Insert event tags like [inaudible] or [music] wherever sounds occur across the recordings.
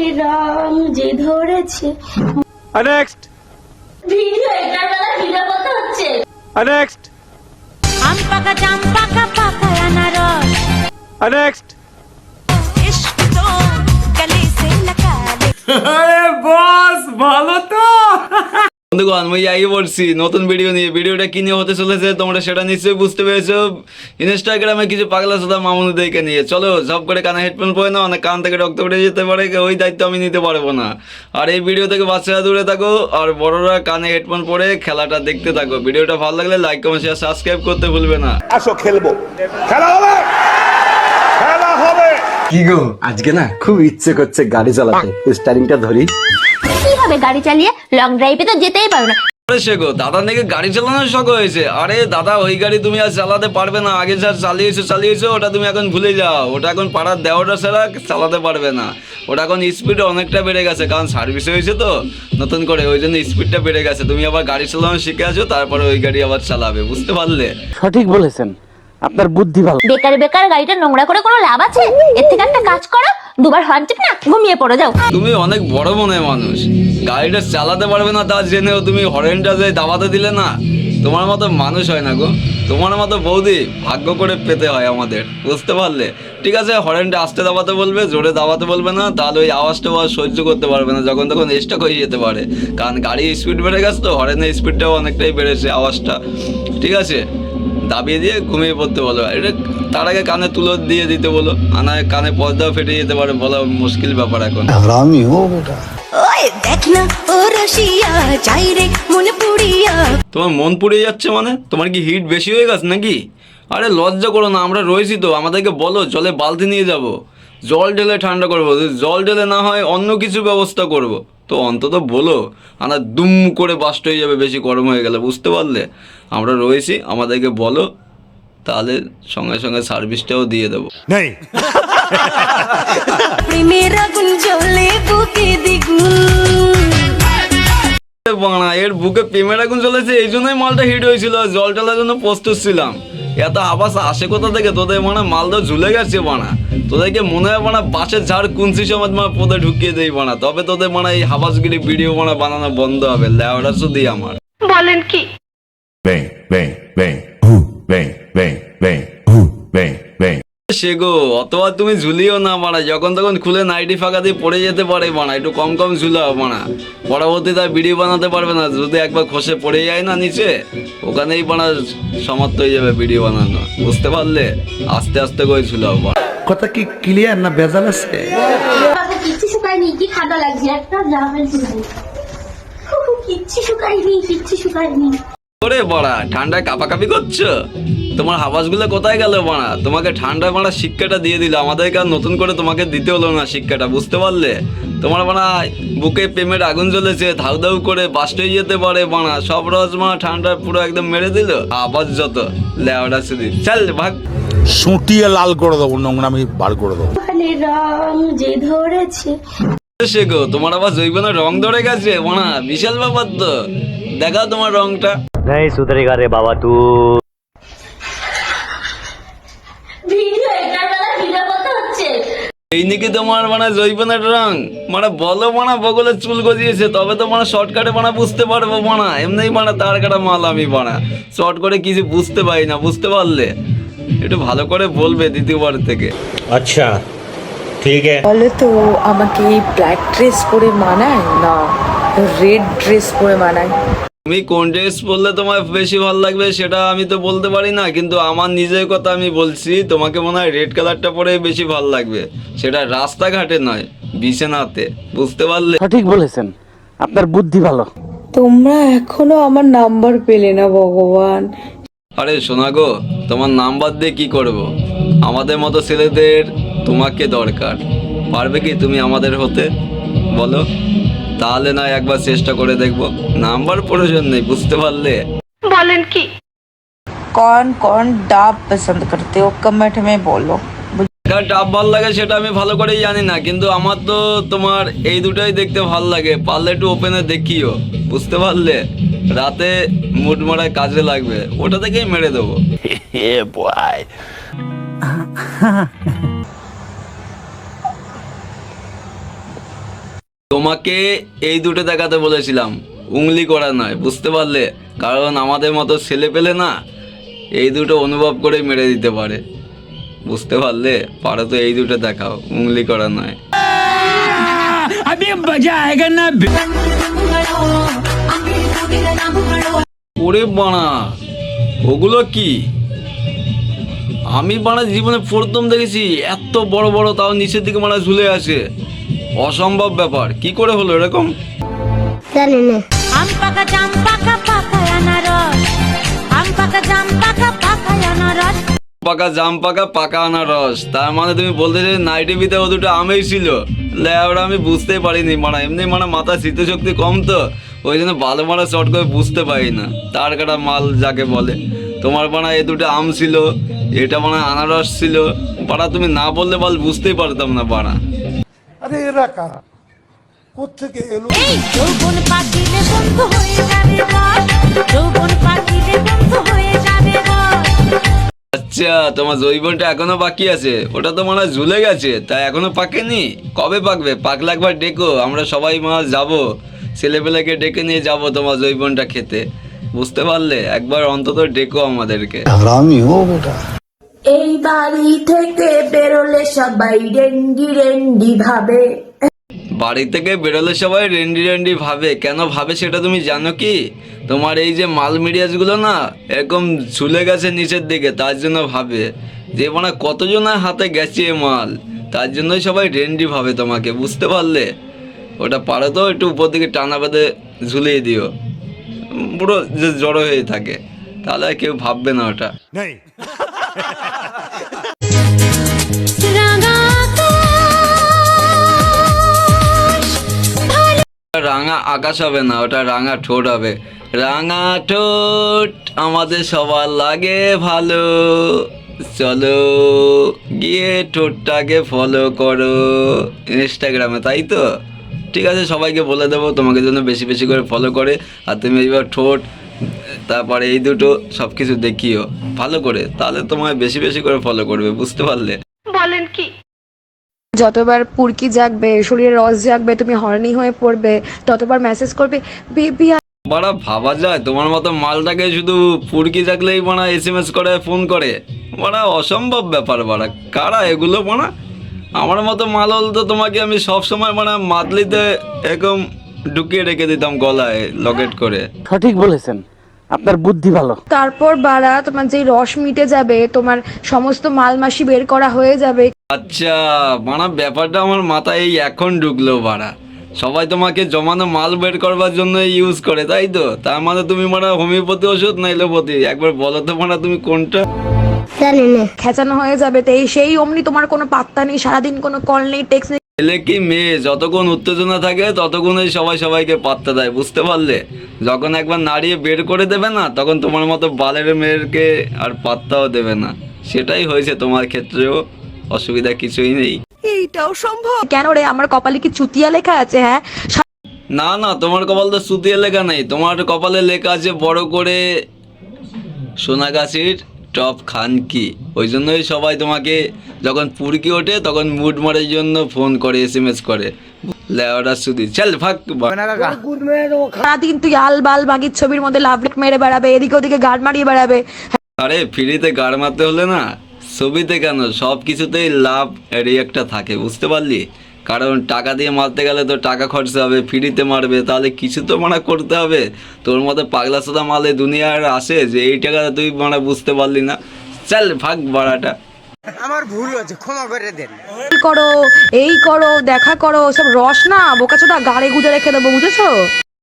মনের রং যে ধরেছে। নেক্সট আম পাকা জাম পাকা পাকা আনারস। নেক্সট বস ভালো তো। বন্ধুগণ আমি আগে বলছি নতুন ভিডিও নিয়ে। ভিডিওটা কি নিয়ে হতে চলেছে তোমরা সেটা নিশ্চয়ই বুঝতে পেরেছ। ইনস্টাগ্রামে কিছু পাগলা সাদা মামুনিদেরকে নিয়ে। চলো সব করে কানে হেডফোন পরে নাও অনেক কান থেকে রক্ত পড়ে যেতে পারে ওই দায়িত্ব আমি নিতে পারব না। আর এই ভিডিও থেকে বাচ্চারা দূরে থাকো আর বড়রা কানে হেডফোন পরে খেলাটা দেখতে থাকো। ভিডিওটা ভালো লাগলে লাইক কমেন্ট শেয়ার সাবস্ক্রাইব করতে ভুলবে না। আসো খেলব। খেলা হবে! খেলা হবে! কি গো? আজকে না খুব ইচ্ছে করছে গাড়ি চালাতে। স্টারিংটা ধরি। হবে গাড়ি চালিয়ে লং ড্রাইভে তো যেতেই পারো না। শেখো দাদা নাকি গাড়ি চালানোর শখ হয়েছে। আরে দাদা ওই গাড়ি তুমি আর চালাতে পারবে না। আগে যা চালিয়েছো চালিয়েছো ওটা তুমি এখন ভুলে যাও। ওটা এখন পাড়ার দেওয়াটা ছাড়া চালাতে পারবে না। ওটা এখন স্পিড অনেকটা বেড়ে গেছে কারণ সার্ভিস হয়েছে তো। নতুন করে ওই জন্য স্পিডটা বেড়ে গেছে। তুমি আবার গাড়ি চালানো শিখে আছো তারপরে ওই গাড়ি আবার চালাবে বুঝতে পারলে? সঠিক বলেছেন। আপনার বুদ্ধি ভালো। বেকার বেকার গাড়িটা নোংরা করে কোনো লাভ আছে? এর থেকে একটা কাজ করো দুবার হর্ন না, ঘুমিয়ে পড়ো, যাও। তুমি অনেক বড় মনের মানুষ। গাড়িটা চালাতে পারবে না তা জেনেও তুমি হরেনটা যে দাবাতে দিলে না, তোমার মতো মানুষ হয় না গো। তোমার মতো বৌদি ভাগ্য করে পেতে হয় আমাদের, বুঝতে পারলে? ঠিক আছে, হরেনটা আস্তে দাবাতে বলবে, জোরে দাবাতে বলবে না, তাহলে ওই আওয়াজটা সহ্য করতে পারবে না, যখন তখন স্টক হয়ে যেতে পারে। কারণ গাড়ির স্পিড বেড়ে গেছে তো, হরেনের স্পিডটাও অনেকটাই বেড়েছে আওয়াজটা। ঠিক আছে দাবিয়ে দিয়ে ঘুমিয়ে পড়তে বলো। এটা তার আগে কানে তুলো দিয়ে দিতে বলো। আনায় কানে পর্দাও ফেটে যেতে পারে বলা মুশকিল ব্যাপার এখন। তোমার মন পুড়িয়ে যাচ্ছে মানে? তোমার কি হিট বেশি হয়ে গেছে নাকি? আরে লজ্জা করো না আমরা রয়েছি তো আমাদেরকে বলো জলে বালতি নিয়ে যাব। জল ঢেলে ঠান্ডা করব জল ঢেলে না হয় অন্য কিছুর ব্যবস্থা করব। তো অন্তত বলো আনা দুম করে বাস্ট হয়ে যাবে বেশি গরম হয়ে গেলে বুঝতে পারলে? আমরা রয়েছি আমাদেরকে বলো তাহলে সঙ্গে সঙ্গে সার্ভিসটাও দিয়ে দেবো। বাড়া এর বুকে প্রেমের আগুন চলেছে এই জন্যই মালটা হিট হয়েছিল জল ঢালার জন্য প্রস্তুত ছিলাম। এত আবাস আসে কোথা থেকে? তোদের মানে মাল তো ঝুলে গেছে বানা। তোদেরকে মনে হয় মানে বাসের ঝাড় কুনসি সময় মানে পদে ঢুকিয়ে দেই বানা তবে তোদের মানে এই হাবাসগিরি ভিডিও মানে বানানো বন্ধ হবে। লেওড়া শুধু আমার। বলেন কি? ব্যাং Uh, vem. সে গো অতবার তুমি ঝুলিও না বানা যখন তখন খুলে নাইটি ফাঁকা দিয়ে পড়ে যেতে পারে বানা একটু কম কম ঝুলাও বানা পরবর্তী তার ভিডিও বানাতে পারবে না। যদি একবার খসে পড়ে যায় না নিচে ওখানেই বানা সমাপ্ত হয়ে যাবে ভিডিও বানানো। বুঝতে পারলে? আস্তে আস্তে করে ঝুলাও বানা কথা কি ক্লিয়ার না ভেজাল আছে? কিচ্ছু শুকায়নি। কি ঠান্ডা লাগছে? একটা জামা কিচ্ছু শুকায়নি কিচ্ছু শুকায়নি। ওরে বড়া ঠান্ডায় কাপাকাপি করছ? তোমার হাবাসগুলো কোথায় গেল বাড়া? তোমাকে ঠান্ডা বাড়া শিক্ষাটা দিয়ে দিল। আমাদেরকে আর নতুন করে তোমাকে দিতে হলো না শিক্ষাটা বুঝতে পারলে? তোমার বাড়া বুকে প্রেমের আগুন জ্বলেছে ধাউ ধাউ করে বাস্ট হয়ে যেতে পারে বাড়া। সব রস বাড়া ঠান্ডা পুরো একদম মেরে দিল। আবার যত লেওড়া শুধু। চল ভাগ। সুটিয়ে লাল করে দেবো নোংরামি বার করে দেবো। মানে রং যে ধরেছে। সে গো তোমার আবার জৈবনের রং ধরে গেছে বাড়া বিশাল ব্যাপার তো। দেখাও তোমার রংটা। ভিডিও এটার বেলা ভিডিও করতে হচ্ছে এই নাকি তোমার মানে জৈবনের রং মানে বলো মানা বগলের চুল গজিয়েছে তবে তো মানে শর্টকাটে মানা বুঝতে পারবো মানা এমনি মানে তার কাটা মাল আমি বানা শর্ট করে কিছু বুঝতে পারি না বুঝতে পারলে একটু ভালো করে বলবে দ্বিতীয়বার থেকে अच्छा ठीक है বলে তো আমাকে এই ব্ল্যাক ড্রেস পরে মানায় না রেড ড্রেস পরে মানায় তুমি কোন ড্রেস পরলে তোমার বেশি ভালো লাগবে সেটা আমি তো বলতে পারি না কিন্তু আমার নিজের কথা আমি বলছি তোমাকে মনে হয় রেড কালারটা পরে বেশি ভালো লাগবে। সেটা রাস্তাঘাটে নয় বিছানাতে বুঝতে পারলে? সঠিক বলেছেন আপনার বুদ্ধি ভালো। তোমরা এখনও আমার নাম্বার পেলে না ভগবান। আরে শোনা গো তোমার নাম্বার দিয়ে কি করব? আমাদের মতো ছেলেদের তোমাকে দরকার। পারবে কি তুমি আমাদের হতে? বলো। তাহলে না একবার চেষ্টা করে দেখব। নাম্বার প্রয়োজন নেই বুঝতে পারলে? বলেন কি? কন কন ডাব পছন্দ করতে ও কমেন্ট মে বলো। কার ডাব ভালো লাগে সেটা আমি ভালো করেই জানি না কিন্তু আমার তো তোমার এই দুটাই দেখতে ভালো লাগে। পারলে একটু ওপেনে দেখিও বুঝতে পারলে? রাতে মুড মারায় কাজে লাগবে ওটা থেকেই মেরে দেবো। [laughs] হে বয় [laughs] তোমাকে এই দুটো দেখাতে বলেছিলাম। উংলি করা নয় বুঝতে পারলে? কারণ আমাদের মতো ছেলে পেলে না এই দুটো অনুভব করে মেরে দিতে পারে। বুঝতে পারলে? পারো তো এই দুটো দেখাও উংলি করা নয়। ওরে বানা ওগুলো কি? আমি বানা জীবনে প্রথম দেখেছি এত বড় বড় তাও নিচের দিকে মানে ঝুলে আছে। অসম্ভব ব্যাপার। কি করে হলো এরকম? জানি না আম পাকা জাম পাকা পাকা আনারস। আম পাকা জাম পাকা পাকা আনারস। পাকা জাম পাকা পাকা আনারস। তার মানে তুমি বলতে চাই নাইট টিভিতে ও দুটো আমেই ছিল। লেওরা আমি বুঝতেই পারিনি। মানে এমনি মানে মাথা স্মৃতিশক্তি কম তো। ওই জন্য ভালো মারা শর্ট করে বুঝতে পারি না তার কাটা মাল যাকে বলে। তোমার বানা এ দুটো আম ছিল এটা মানে আনারস ছিল। পাড়া তুমি না বললে বল বুঝতেই পারতাম না পাড়া এই যৌবন পাখিলে বন্ধু হয়ে যাবে যৌবন পাখিলে বন্ধু হয়ে যাবে আচ্ছা তোমার জৈবনটা এখনও বাকি আছে। ওটা তো মনে হয় ঝুলে গেছে তাই এখনও পাকেনি। কবে পাকবে? পাকলে একবার ডেকো আমরা সবাই মা যাব। ছেলেপেলেকে ডেকে নিয়ে যাব তোমার জৈবনটা খেতে। বুঝতে পারলে? একবার অন্তত ডেকো আমাদেরকে। এই বাড়ি থেকে বেরোলে সবাই রেন্ডি রেন্ডি ভাবে। বাড়ি থেকে বেরোলে সবাই রেন্ডি রেন্ডি ভাবে। কেন ভাবে সেটা তুমি জানো কি? তোমার এই যে মাল মিডিয়াসগুলো না এরকম ঝুলে গেছে নিচের দিকে তার জন্য ভাবে। যে মানে কতজনের হাতে গেছে এ মাল তার জন্যই সবাই রেন্ডি ভাবে তোমাকে বুঝতে পারলে? ওটা পারো তো একটু উপর দিকে টানা বেঁধে ঝুলিয়ে দিও। পুরো যে জড়ো হয়ে থাকে তাহলে আর কেউ ভাববে না ওটা। রাঙা আকাশ হবে না, ওটা রাঙা ঠোঁট হবে। রাঙা ঠোঁট আমাদের সবার লাগে ভালো। চলো গিয়ে ঠোঁটটাকে ফলো করো ইনস্টাগ্রামে তাই তো? ঠিক আছে, সবাইকে বলে দেবো, তোমাকে জন্য বেশি বেশি করে ফলো করে। আর তুমি এইবার ঠোঁট, তারপরে এই দুটো সব কিছু দেখিও। ভালো করে, তাহলে তোমায় বেশি বেশি করে ফলো করবে, বুঝতে পারলে? যতবার পুরকি জাগবে শরীরে রস জাগবে তুমি হর্নি হয়ে পড়বে ততবার মেসেজ করবে। বেবি বাড়া ভাবা যায় তোমার মতো মালটাকে শুধু পুরকি থাকলেই বাড়া এস এম এস করে ফোন করে। বাড়া অসম্ভব ব্যাপার বাড়া। কারা এগুলো বানা আমার মতো মাল হল তো তোমাকে আমি সব সময় মানে মাদলিতে এরকম ঢুকিয়ে রেখে দিতাম গলায় লকেট করে। সঠিক বলেছেন। আপনার বুদ্ধি ভালো। তারপর বাড়া তোমার যেই রস মিটে যাবে তোমার সমস্ত মালমাসি বের করা হয়ে যাবে। আচ্ছা বাড়া ব্যাপারটা আমার মাথায় এই এখন ঢুকলো বাড়া সবাই তোমাকে জমানো মাল বের করবার জন্য ইউজ করে তাই তো? তার মানে তুমি মানে হোমিওপ্যাথি ওষুধ না এলোপ্যাথি একবার বলো তো মানে তুমি কোনটা? জানি না। খেঁচানো হয়ে যাবে তো এই সেই অমনি তোমার কোনো পাত্তা নেই সারাদিন কোনো কল নেই টেক্সট নেই। ছেলে কি মেয়ে যতক্ষণ উত্তেজনা থাকে ততক্ষণই সবাই সবাইকে পাত্তা দেয় বুঝতে পারলে? যখন একবার নাড়িয়ে বের করে দেবে না তখন তোমার মতো বালের মেয়েরকে আর পাত্তাও দেবে না। সেটাই হয়েছে তোমার ক্ষেত্রেও। অসুবিধা কিছুই নেই। এইটাও সম্ভব। কেন রে? আমার কপালে কি চুতিয়া লেখা আছে হ্যাঁ? না না তোমার কপাল তো সুতিয়ে লেখা নেই। তোমার কপালে লেখা আছে বড় করে সোনাগাছির টপ খান কি। ওই জন্যই সবাই তোমাকে যখন পুরকি ওঠে তখন মুড মারার জন্য ফোন করে এস এম এস করে লেওয়ারা সুদি চল ফাক সারাদিন তুই আল বাল বাগির ছবির মধ্যে লাভ মেরে বেড়াবে এদিকে ওদিকে গার্ড মারিয়ে বেড়াবে। আরে ফ্রিতে গাড় মারতে হলে না ছবিতে কেন? সব কিছুতেই লাভ রিয়াক্টটা থাকে বুঝতে পারলি? কারণ টাকা দিয়ে মারতে গেলে তো টাকা খরচা হবে ফ্রিতে মারবে তাহলে কিছু তো মানা করতে হবে। তোর মতো পাগলা সোদা মালে দুনিয়ার আসে যে এই টাকা তুই মানা বুঝতে পারলি না। চল ভাগ বাড়াটা। আমার ভুল হয়েছে ক্ষমা করে দেন। করো এই করো দেখা করো সব রস না? বোকাচোদা গাড়ে গুজে রেখে দেবো বুঝেছ?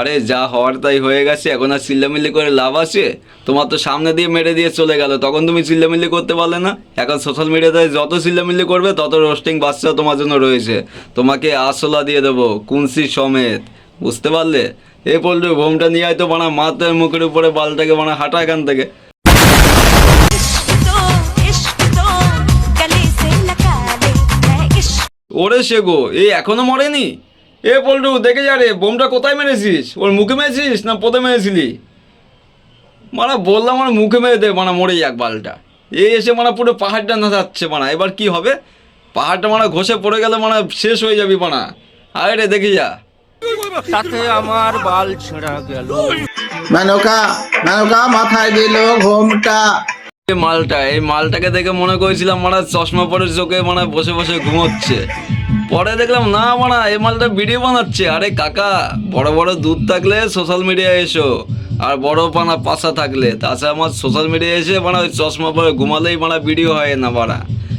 আরে যা হওয়ার তাই হয়ে গেছে এখন আর চিল্লামিল্লি করে লাভ আছে? তোমার তো সামনে দিয়ে মেরে দিয়ে চলে গেল তখন তুমি চিল্লামিল্লি করতে পারলে না? এখন সোশ্যাল মিডিয়াতে যত চিল্লামিল্লি করবে তত রোস্টিং বাচ্চা তোমার জন্য রয়েছে। তোমাকে আসলা দিয়ে দেবো কুন্সি সমেত। বুঝতে পারলে? এ পল্টু ভোমটা নিয়ে হয়তো বানা মাথার মুখের উপরে বালটাকে বানা হাঁটা এখান থেকে। ওরে সে গো এই এখনও মরেনি? এ পল্টু দেখে যা রে বোমটা কোথায় মেরেছিস? ওর মুখে মেরেছিস না পদে মেরেছিলি? মানে বললাম আমার মুখে মেরে দে মানে মরে যাক বালটা। এই এসে মানে পুরো পাহাড়টা না যাচ্ছে মানা এবার কি হবে? পাহাড়টা মানে ঘষে পড়ে গেলে মানে শেষ হয়ে যাবি মানা আরে রে দেখে যা। তাতে আমার বাল ছেঁড়া গেল। মেনকা মেনকা মাথায় দিল ঘোমটা। মালটা এই মালটাকে দেখে মনে করেছিলাম মানে চশমা পরে চোখে মানে বসে বসে ঘুমোচ্ছে। পরে দেখলাম, না মানা এ মালটা ভিডিও বানাচ্ছে। আরে কাকা, বড় বড় দুধ থাকলে সোশ্যাল মিডিয়ায় এসো, আর বড় পানা পাশা থাকলে। তাছাড়া আমার সোশ্যাল মিডিয়ায় এসে মানে ওই চশমা পরে ঘুমালেই মানা ভিডিও হয় না বাড়া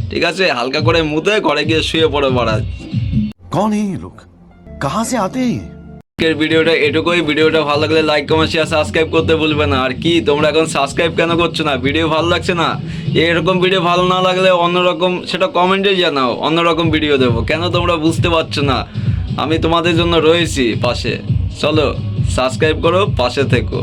ঠিক আছে, হালকা করে মুতে ঘরে গিয়ে শুয়ে পড়ে বাড়া কন এই লোক কাহা সে আতে? আজকের ভিডিওটা এটুকুই। ভিডিওটা ভালো লাগলে লাইক কমেন্ট শেয়ার সাবস্ক্রাইব করতে ভুলবে না। আর কি, তোমরা এখন সাবস্ক্রাইব কেন করছ না? ভিডিও ভালো লাগছে না? এরকম ভিডিও ভালো না লাগলে অন্যরকম সেটা কমেন্টে জানাও। অন্যরকম ভিডিও দেবো। কেন তোমরা বুঝতে পারছ না? আমি তোমাদের জন্য রয়েছি পাশে। চলো সাবস্ক্রাইব করো, পাশে থেকো।